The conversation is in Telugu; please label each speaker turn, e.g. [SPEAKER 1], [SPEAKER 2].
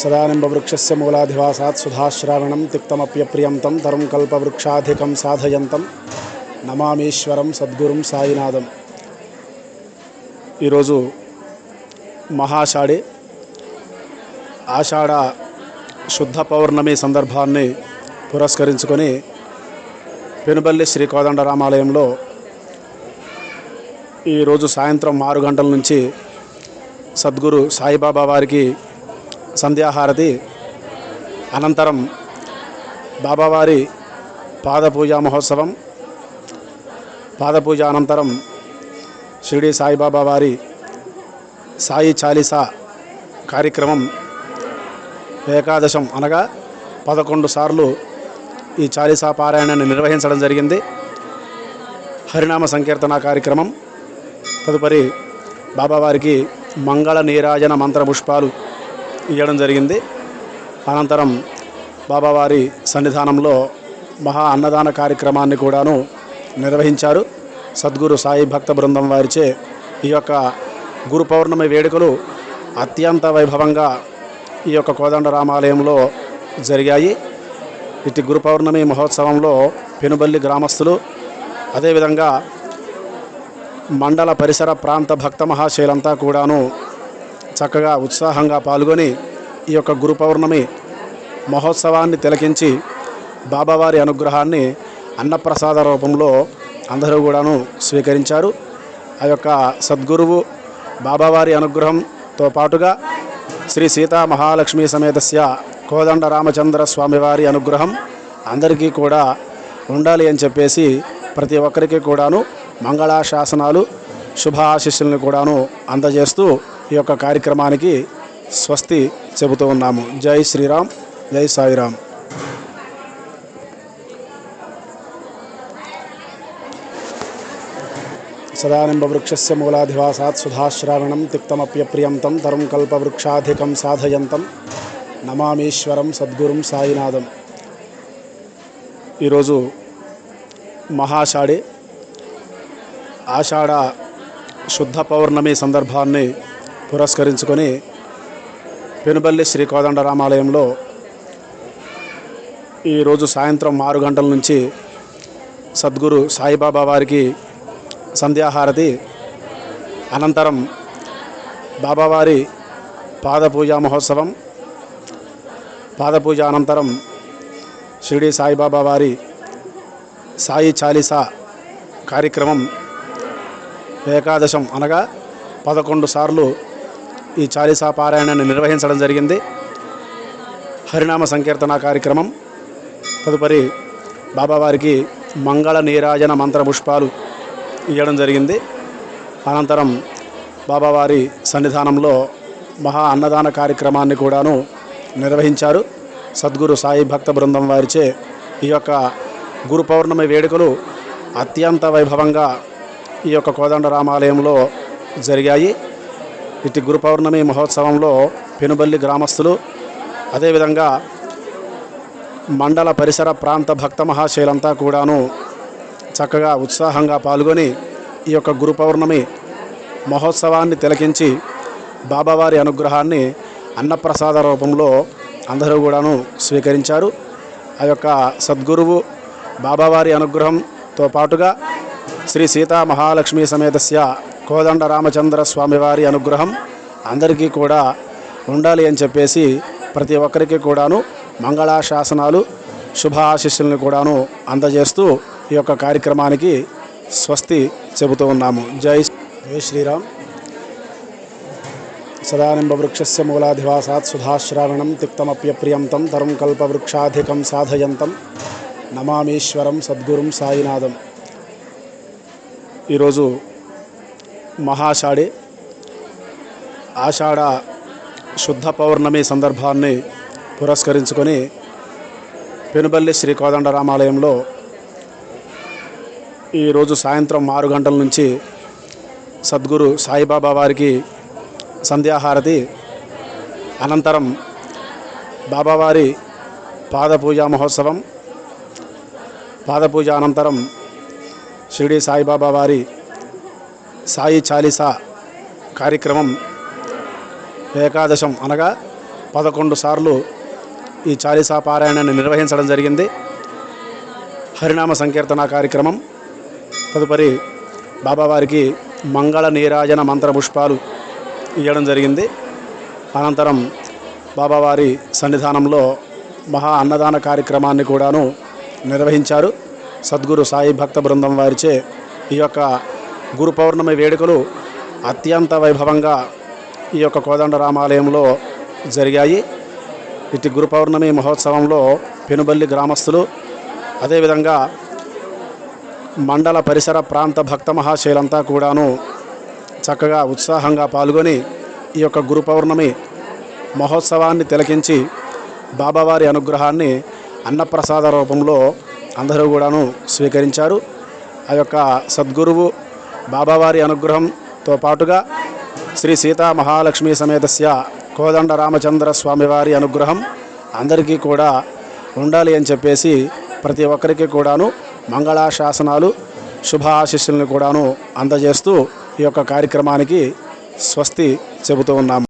[SPEAKER 1] సదానింబవృక్షస్య మూలాధివాసాత్ సుధాశ్రావణం తిక్తమప్యప్రియం తం తరుం కల్పవృక్షాధికం సాధయంతం నమామీశ్వరం సద్గురుం సాయినాథం ఈరోజు మహాషాఢి ఆషాఢ శుద్ధ పౌర్ణమి సందర్భాన్ని పురస్కరించుకొని పెనుబల్లి శ్రీ కోదండరామాలయంలో ఈరోజు సాయంత్రం ఆరు గంటల నుంచి సద్గురు సాయిబాబా వారికి సంధ్యాహారతి అనంతరం బాబావారి పాదపూజా మహోత్సవం. పాదపూజ అనంతరం షిరిడి సాయిబాబా వారి సాయి చాలీసా కార్యక్రమం ఏకాదశం అనగా పదకొండు సార్లు ఈ చాలీసా పారాయణాన్ని నిర్వహించడం జరిగింది. హరినామ సంకీర్తన కార్యక్రమం. తదుపరి బాబావారికి మంగళ నీరాజన మంత్ర పుష్పాలు ఇవ్వడం జరిగింది. అనంతరం బాబావారి సన్నిధానంలో మహా అన్నదాన కార్యక్రమాన్ని కూడాను నిర్వహించారు. సద్గురు సాయి భక్త బృందం వారిచే ఈ యొక్క గురు పౌర్ణమి వేడుకలు అత్యంత వైభవంగా ఈ యొక్క కోదండ రామాలయంలో జరిగాయి. ఇటు గురు పౌర్ణమి మహోత్సవంలో పెనుబల్లి గ్రామస్తులు అదేవిధంగా మండల పరిసర ప్రాంత భక్త మహాశైలంతా కూడాను చక్కగా ఉత్సాహంగా పాల్గొని ఈ యొక్క గురు పౌర్ణమి మహోత్సవాన్ని తిలకించి బాబావారి అనుగ్రహాన్ని అన్నప్రసాద రూపంలో అందరూ కూడాను స్వీకరించారు. ఆ యొక్క సద్గురువు బాబావారి అనుగ్రహంతో పాటుగా శ్రీ సీతా మహాలక్ష్మి సమేతస్య కోదండ రామచంద్ర స్వామివారి అనుగ్రహం అందరికీ కూడా ఉండాలి అని చెప్పేసి ప్రతి ఒక్కరికి కూడాను మంగళాశాసనాలు శుభ కూడాను అందజేస్తూ ఈ యొక్క కార్యక్రమానికి స్వస్తి చెబుతూ ఉన్నాము. జై శ్రీరామ్ జై సాయిరామ్. సదానింబవృక్షస్య మూలాధివాసాత్ సుధాశ్రావణం తిక్తమప్యప్రియం తం తరుం కల్పవృక్షాధికం సాధయంతం. నమామీశ్వరం సద్గురుం సాయినాథం. ఈరోజు మహాషాఢి ఆషాఢ శుద్ధ పౌర్ణమి సందర్భాన్ని పురస్కరించుకొని పెనుబల్లి శ్రీ కోదండరామాలయంలో ఈరోజు సాయంత్రం ఆరు గంటల నుంచి సద్గురు సాయిబాబా వారికి సంధ్యాహారతి అనంతరం బాబావారి పాదపూజా మహోత్సవం పాదపూజ అనంతరం షిరిడి సాయిబాబా వారి సాయి చాలీసా కార్యక్రమం ఏకాదశం అనగా పదకొండు సార్లు ఈ చాలీసా పారాయణాన్ని నిర్వహించడం జరిగింది. హరినామ సంకీర్తన కార్యక్రమం. తదుపరి బాబావారికి మంగళ నీరాజన మంత్రపుష్పాలు ఇవ్వడం జరిగింది. అనంతరం బాబావారి సన్నిధానంలో మహా అన్నదాన కార్యక్రమాన్ని కూడాను నిర్వహించారు. సద్గురు సాయి భక్త బృందం వారిచే ఈ యొక్క గురు పౌర్ణమి వేడుకలు అత్యంత వైభవంగా ఈ యొక్క కోదండ రామాలయంలో జరిగాయి. ఇటు గురు పౌర్ణమి మహోత్సవంలో పెనుబల్లి గ్రామస్తులు అదేవిధంగా మండల పరిసర ప్రాంత భక్త మహాశైలంతా కూడాను చక్కగా ఉత్సాహంగా పాల్గొని ఈ యొక్క గురు పౌర్ణమి మహోత్సవాన్ని తిలకించి బాబావారి అనుగ్రహాన్ని అన్నప్రసాద రూపంలో అందరూ కూడాను స్వీకరించారు. ఆ యొక్క సద్గురువు బాబావారి అనుగ్రహంతో పాటుగా శ్రీ సీతా మహాలక్ష్మీ సమేతస్య కోదండ రామచంద్ర స్వామివారి అనుగ్రహం అందరికీ కూడా ఉండాలి అని చెప్పేసి ప్రతి ఒక్కరికి కూడాను మంగళాశాసనాలు శుభ కూడాను అందజేస్తూ ఈ యొక్క కార్యక్రమానికి స్వస్తి చెబుతూ ఉన్నాము. జై జై శ్రీరామ్. సదానింబవృక్షస్య మూలాధివాసాత్ సుధాశ్రావణం తిక్తమప్యప్రియంతం తరుం కల్పవృక్షాధికం సాధయంతం. నమామీశ్వరం సద్గురుం సాయినాథం. ఈరోజు మహాషాఢి ఆషాఢ శుద్ధ పౌర్ణమి సందర్భాన్ని పురస్కరించుకొని పెనుబల్లి శ్రీ కోదండరామాలయంలో ఈరోజు సాయంత్రం ఆరు గంటల నుంచి సద్గురు సాయిబాబా వారికి సంధ్యాహారతి. అనంతరం బాబావారి పాదపూజా మహోత్సవం. పాదపూజ అనంతరం షిరిడి సాయిబాబా వారి సాయి చాలీసా కార్యక్రమం ఏకాదశం అనగా పదకొండు సార్లు ఈ చాలీసా పారాయణాన్ని నిర్వహించడం జరిగింది. హరినామ సంకీర్తన కార్యక్రమం. తదుపరి బాబావారికి మంగళ నీరాజన మంత్ర పుష్పాలు ఇవ్వడం జరిగింది. అనంతరం బాబావారి సన్నిధానంలో మహా అన్నదాన కార్యక్రమాన్ని కూడాను నిర్వహించారు. సద్గురు సాయి భక్త బృందం వారిచే ఈ యొక్క గురు పౌర్ణమి వేడుకలు అత్యంత వైభవంగా ఈ యొక్క కోదండ రామాలయంలో జరిగాయి. ఇటు గురు పౌర్ణమి మహోత్సవంలో పెనుబల్లి గ్రామస్తులు అదేవిధంగా మండల పరిసర ప్రాంత భక్త మహాశైలంతా కూడాను చక్కగా ఉత్సాహంగా పాల్గొని ఈ యొక్క గురు పౌర్ణమి మహోత్సవాన్ని తిలకించి బాబావారి అనుగ్రహాన్ని అన్నప్రసాద రూపంలో అందరూ కూడాను స్వీకరించారు. ఆ యొక్క సద్గురువు బాబావారి అనుగ్రహంతో పాటుగా శ్రీ సీతా మహాలక్ష్మి సమేతస్య కోదండ రామచంద్ర స్వామివారి అనుగ్రహం అందరికీ కూడా ఉండాలి అని చెప్పేసి ప్రతి ఒక్కరికి కూడాను మంగళాశాసనాలు శుభ కూడాను అందజేస్తూ ఈ యొక్క కార్యక్రమానికి స్వస్తి చెబుతూ ఉన్నాము.